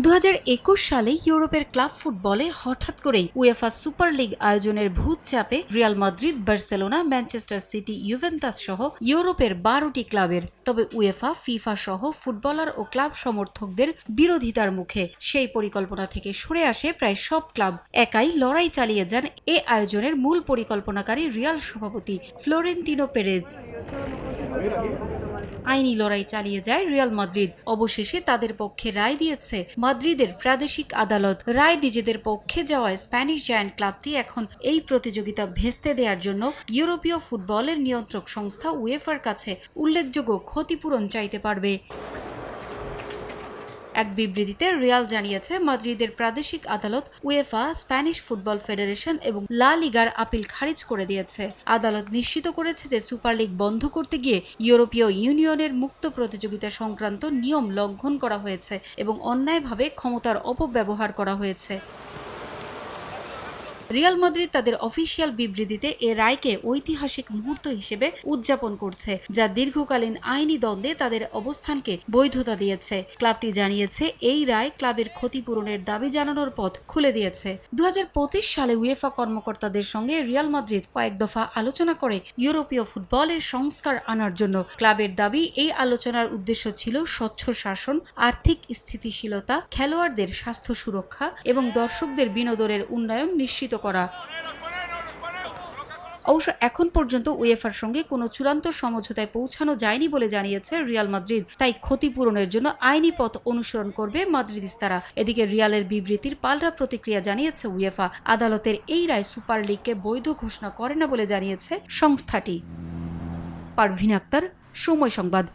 দু হাজার একুশ সালে ইউরোপের ক্লাব ফুটবলে হঠাৎ করেই উয়েফা সুপার লিগ আয়োজনের ভূত চাপে Real Madrid, Barcelona, Manchester City, Juventus সহ ইউরোপের বারোটি ক্লাবের। তবে উয়েফা, ফিফা সহ ফুটবলার ও ক্লাব সমর্থকদের বিরোধিতার মুখে সেই পরিকল্পনা থেকে সরে আসে প্রায় সব ক্লাব। একাই লড়াই চালিয়ে যান এ আয়োজনের মূল পরিকল্পনাকারী রিয়াল সভাপতি ফ্লোরেন্তিনো পেরেজ। আইনি লড়াই চালিয়ে যায় রিয়াল মাদ্রিদ। অবশেষে তাদের পক্ষে রায় দিয়েছে মাদ্রিদের প্রাদেশিক আদালত। রায় নিজেদের পক্ষে যাওয়ায় স্প্যানিশ জায়ান্ট ক্লাবটি এখন এই প্রতিযোগিতা ভেস্তে দেওয়ার জন্য ইউরোপীয় ফুটবলের নিয়ন্ত্রক সংস্থা উয়েফার কাছে উল্লেখযোগ্য ক্ষতিপূরণ চাইতে পারবে। এক বিবৃতিতে রিয়াল জানিয়েছে, মাদ্রিদের প্রাদেশিক আদালত উয়েফা, স্প্যানিশ ফুটবল ফেডারেশন এবং লা লিগার আপিল খারিজ করে দিয়েছে। আদালত নিশ্চিত করেছে যে সুপার লিগ বন্ধ করতে গিয়ে ইউরোপীয় ইউনিয়নের মুক্ত প্রতিযোগিতা সংক্রান্ত নিয়ম লঙ্ঘন করা হয়েছে এবং অন্যায়ভাবে ক্ষমতার অপব্যবহার করা হয়েছে। রিয়াল মাদ্রিদ তাদের অফিসিয়াল বিবৃতিতে এ রায়কে ঐতিহাসিক মুহূর্ত হিসেবে উদযাপন করছে, যা দীর্ঘকালীন আইনি দ্বন্দ্বে তাদের অবস্থানকে বৈধতা দিয়েছে। ক্লাবটি জানিয়েছে, এই রায় ক্লাবের ক্ষতিপূরণের দাবি জানানোর পথ খুলে দিয়েছে। দু হাজার পঁচিশ সালে উয়েফা কর্মকর্তাদের সঙ্গে রিয়াল মাদ্রিদ কয়েক দফা আলোচনা করে ইউরোপীয় ফুটবলের সংস্কার আনার জন্য। ক্লাবের দাবি, এই আলোচনার উদ্দেশ্য ছিল স্বচ্ছ শাসন, আর্থিক স্থিতিশীলতা, খেলোয়াড়দের স্বাস্থ্য সুরক্ষা এবং দর্শকদের বিনোদনের উন্নয়ন নিশ্চিত করা। অবশ্য এখন পর্যন্ত উয়েফার সঙ্গে কোনো চূড়ান্ত সমঝোতায় পৌঁছানো যায়নি বলে জানিয়েছে রিয়াল মাদ্রিদ। তাই ক্ষতিপূরণের জন্য আইনি পথ অনুসরণ করবে মাদ্রিদিস্তারা। এদিকে রিয়ালের বিবৃতির পাল্টা প্রতিক্রিয়া জানিয়েছে উয়েফা। আদালতের এই রায় সুপার লিগকে বৈধ ঘোষণা করে না বলে জানিয়েছে সংস্থাটি। পারভিন আক্তার, সময় সংবাদ